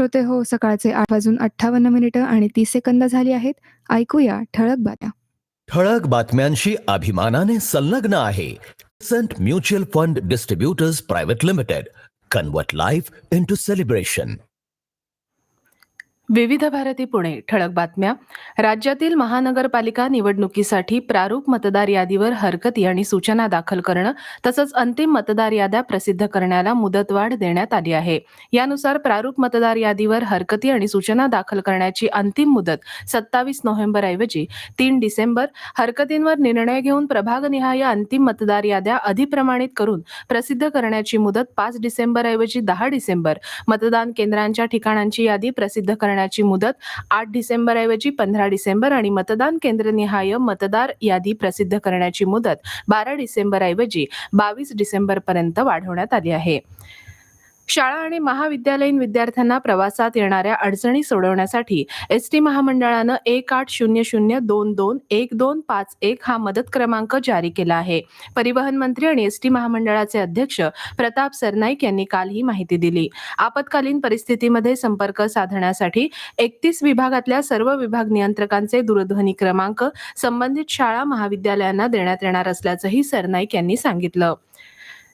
श्रोते हो सकाळचे आठ वाजून अठ्ठावन्न मिनिटं आणि तीस सेकंद झाली आहेत. ऐकूया ठळक बातम्या. ठळक बातम्यांशी अभिमानाने संलग्न आहे Saint mutual fund distributors private limited convert life into celebration Vividh Bharati Pune ठळक बातम्या. राज्यातील महानगरपालिका निवडणुकीसाठी प्रारूप मतदार यादीवर हरकती आणि सूचना दाखल करणं तसंच अंतिम मतदार याद्या प्रसिद्ध करण्याला मुदतवाढ देण्यात आली आहे. यानुसार प्रारूप मतदार यादीवर हरकती आणि सूचना दाखल करण्याची अंतिम मुदत सत्तावीस नोव्हेंबर ऐवजी तीन डिसेंबर. हरकतींवर निर्णय घेऊन प्रभागनिहाय अंतिम मतदार याद्या अधिप्रमाणित करून प्रसिद्ध करण्याची मुदत पाच डिसेंबर ऐवजी दहा डिसेंबर. मतदान केंद्रांच्या ठिकाणांची यादी प्रसिद्ध करण्याची मुदत आठ डिसेंबर ऐवजी पंधरा डिसेंबर आणि मतदान केंद्रनिहाय मतदार यादी प्रसिद्ध करण्याची मुदत बारा डिसेंबर ऐवजी बावीस डिसेंबर पर्यंत वाढवण्यात आली आहे. शाळा आणि महाविद्यालयीन विद्यार्थ्यांना प्रवासात येणाऱ्या अडचणी सोडवण्यासाठी एस टी महामंडळानं एक आठ शून्य शून्य दोन दोन एक दोन पाच एक हा मदत क्रमांक जारी केला आहे. परिवहन मंत्री आणि एस टी महामंडळाचे अध्यक्ष प्रताप सरनाईक यांनी काल ही माहिती दिली. आपत्कालीन परिस्थितीमध्ये संपर्क साधण्यासाठी एकतीस विभागातल्या सर्व विभाग नियंत्रकांचे दूरध्वनी क्रमांक संबंधित शाळा महाविद्यालयांना देण्यात येणार असल्याचंही सरनाईक यांनी सांगितलं.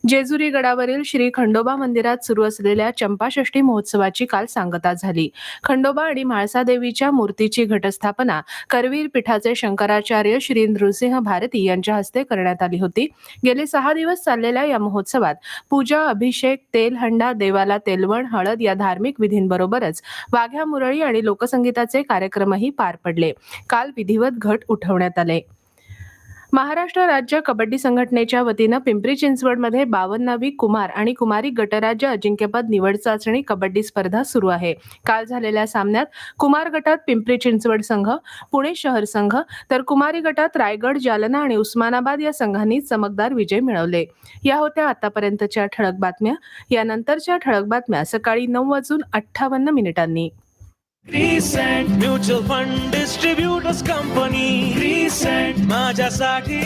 जेजुरी गडावरील श्री खंडोबा मंदिरात सुरू असलेल्या चंपाषष्ठी महोत्सवाची काल सांगता झाली. खंडोबा आणि म्हाळसादेवीच्या मूर्तीची घटस्थापना करवीर पीठाचे शंकराचार्य श्री नृसिंह भारती यांच्या हस्ते करण्यात आली होती. गेले सहा दिवस चाललेल्या या महोत्सवात पूजा अभिषेक तेलहंडा देवाला तेलवण हळद या धार्मिक विधींबरोबरच वाघ्या मुरळी आणि लोकसंगीताचे कार्यक्रमही पार पडले. काल विधिवत घट उठवण्यात आले. महाराष्ट्र राज्य कबड्डी संघटनेच्या वतीनं पिंपरी चिंचवडमध्ये बावन्नावी कुमार आणि कुमारी गटराज्य अजिंक्यपद निवड चाचणी कबड्डी स्पर्धा सुरू आहे. काल झालेल्या सामन्यात कुमार गटात पिंपरी चिंचवड संघ पुणे शहर संघ तर कुमारी गटात रायगड जालना आणि उस्मानाबाद या संघांनी चमकदार विजय मिळवले. या होत्या आतापर्यंतच्या ठळक बातम्या. यानंतरच्या ठळक बातम्या सकाळी नऊ वाजून अठ्ठावन्न मिनिटांनी. Crescent mutual fund distributors company crescent माझ्यासाठी